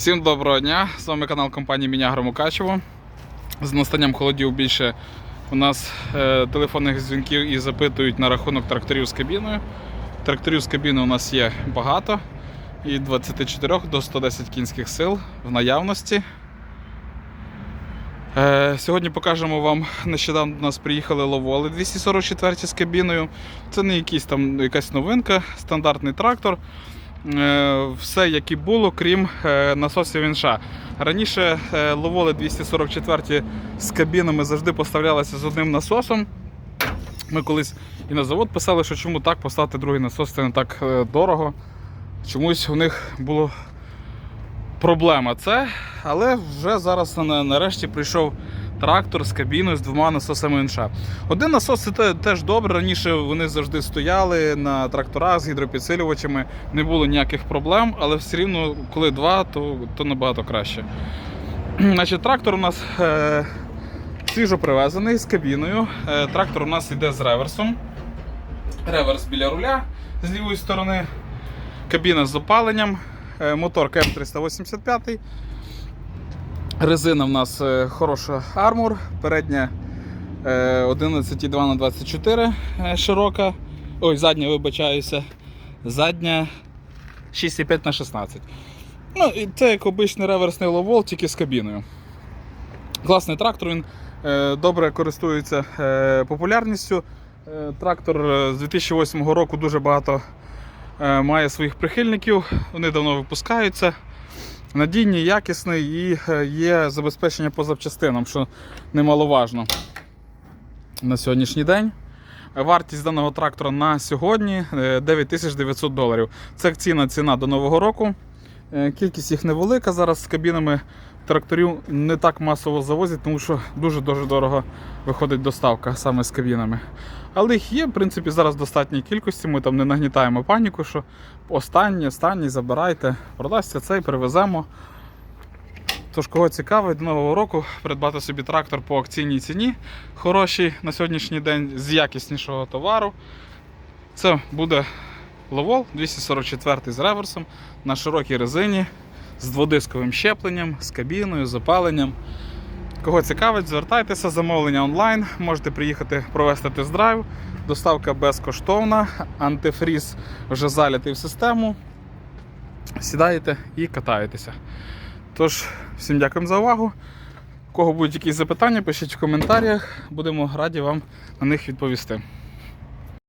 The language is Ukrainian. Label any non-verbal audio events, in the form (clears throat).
Всім доброго дня! З вами канал компанії Мінягро Мукачево. З настанням холодів більше у нас е, телефонних дзвінків і запитують на рахунок тракторів з кабіною. Тракторів з кабіною у нас є багато. Від 24 до 110 кінських сил в наявності. Е, сьогодні покажемо вам, нещодавно до нас приїхали ловоли 244 з кабіною. Це не якийсь там якась новинка, стандартний трактор. Е, все, як і було, крім е, насосів інша. Раніше е, ловоли 244 з кабінами завжди поставлялися з одним насосом. Ми колись і на завод писали, що чому так поставити другий насос, це не так дорого. Чомусь у них було проблема це, але вже зараз нарешті прийшов трактор з кабіною з двома насосами НШ. Один насос це теж добре. Раніше вони завжди стояли на тракторах з гідропідсилювачами, не було ніяких проблем, але все рівно, коли два, то, то набагато краще. (clears throat) Значить, трактор у нас е, свіжо привезений з кабіною. Е, трактор у нас йде з реверсом. Реверс біля руля з лівої сторони. Кабіна з опаленням, е, мотор КМ385. Резина в нас е, хороша армур, передня е, 11,2 на 24 е, широка. Ой, задня, вибачаюся. Задня 6,5 на 16. Ну, і це як обичний реверсний ловол, тільки з кабіною. Класний трактор, він е, добре користується е, популярністю. Е, трактор е, з 2008 року дуже багато е, має своїх прихильників, вони давно випускаються. Надійний, якісний і е, є забезпечення по запчастинам, що немаловажно на сьогоднішній день. Вартість даного трактора на сьогодні е, 9900 доларів. Це акційна ціна до Нового року. Е, Кількість їх невелика. Зараз з кабінами тракторів не так масово завозять, тому що дуже-дуже дорого виходить доставка саме з кабінами. Але їх є, в принципі, зараз достатній кількості. Ми там не нагнітаємо паніку, що останній, останній забирайте, продасться цей, привеземо. Тож, кого цікавить, до нового року придбати собі трактор по акційній ціні, хороший на сьогоднішній день з якіснішого товару. Це буде Ловол 244 з реверсом на широкій резині з дводисковим щепленням, з кабіною, з опаленням. Кого цікавить, звертайтеся, замовлення онлайн. Можете приїхати провести тест-драйв. Доставка безкоштовна, антифріз вже залітий в систему. Сідаєте і катаєтеся. Тож, всім дякуємо за увагу. У кого будуть якісь запитання, пишіть в коментарях, будемо раді вам на них відповісти.